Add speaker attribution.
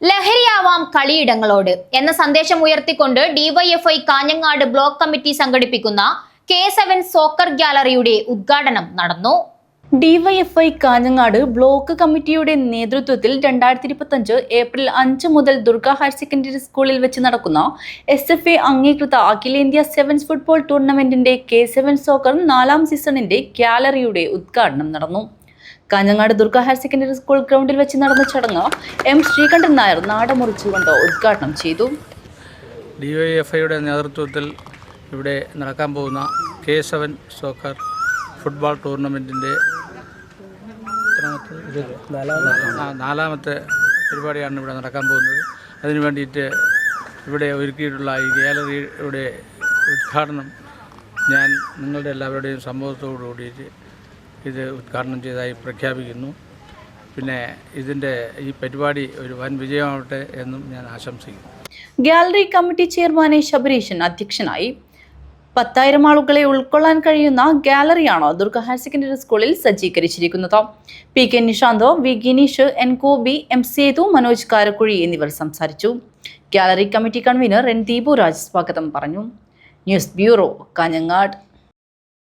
Speaker 1: ലഹരിയാവാം കളിയിടങ്ങളോട് എന്ന സന്ദേശം ഉയർത്തിക്കൊണ്ട് ഡിവൈഎഫ്ഐ കാഞ്ഞങ്ങാട് ബ്ലോക്ക് കമ്മിറ്റി സംഘടിപ്പിക്കുന്ന കെ സെവൻ സോക്കർ ഗ്യാലറിയുടെ ഉദ്ഘാടനം നടന്നു.
Speaker 2: ഡിവൈഎഫ്ഐ കാഞ്ഞങ്ങാട് ബ്ലോക്ക് കമ്മിറ്റിയുടെ നേതൃത്വത്തിൽ രണ്ടായിരത്തി ഇരുപത്തഞ്ച് ഏപ്രിൽ അഞ്ച് മുതൽ ദുർഗ ഹയർ സെക്കൻഡറി സ്കൂളിൽ വെച്ച് നടക്കുന്ന എസ് എഫ് എ അംഗീകൃത അഖിലേന്ത്യാ സെവൻസ് ഫുട്ബോൾ ടൂർണമെന്റിന്റെ കെ സെവൻ സോക്കർ നാലാം സീസണിന്റെ ഗ്യാലറിയുടെ ഉദ്ഘാടനം നടന്നു. Kanhangad Durga higher secondary school ഗ്രൗണ്ടിൽ വെച്ച് നടന്ന ചടങ്ങ് എം ശ്രീകണ്ഠൻ നായർ നാടമുറിച്ചുകൊണ്ട് ഉദ്ഘാടനം ചെയ്തു.
Speaker 3: ഡി വൈ എഫ് ഐയുടെ നേതൃത്വത്തിൽ ഇവിടെ നടക്കാൻ പോകുന്ന കെ സെവൻ സോക്കർ ഫുട്ബോൾ ടൂർണമെന്റിന്റെ നാലാമത്തെ പരിപാടിയാണ് ഇവിടെ നടക്കാൻ പോകുന്നത്. അതിനു വേണ്ടിയിട്ട് ഇവിടെ ഒരുക്കിയിട്ടുള്ള ഈ ഗാലറിയുടെ ഉദ്ഘാടനം ഞാൻ നിങ്ങളുടെ എല്ലാവരുടെയും സമ്മതത്തോടു കൂടിയിട്ട് ഇത് ഉദ്ഘാടനം ചെയ്തതായി പ്രഖ്യാപിക്കുന്നു. പിന്നെ ഇതിന്റെ ഈ പരിപാടി ഒരു വൻ വിജയമാവട്ടെ എന്നും ഞാൻ ആശംസിക്കുന്നു.
Speaker 2: ഗാലറി കമ്മിറ്റി ചെയർമാൻ ശബരീഷൻ അധ്യക്ഷനായി. പത്തായിരം ആളുകളെ ഉൾക്കൊള്ളാൻ കഴിയുന്ന ഗാലറിയാണ് ദുർഗ ഹയർ സെക്കൻഡറി സ്കൂളിൽ സജ്ജീകരിച്ചിരിക്കുന്നത്. P K നിഷാന്തോ V Gineesh N Koby M Sethu Manoj Karakuzhi എന്നിവർ സംസാരിച്ചു. Gallery committee convener N Deepu Raj സ്വാഗതം പറഞ്ഞു. News bureau Kanhangad.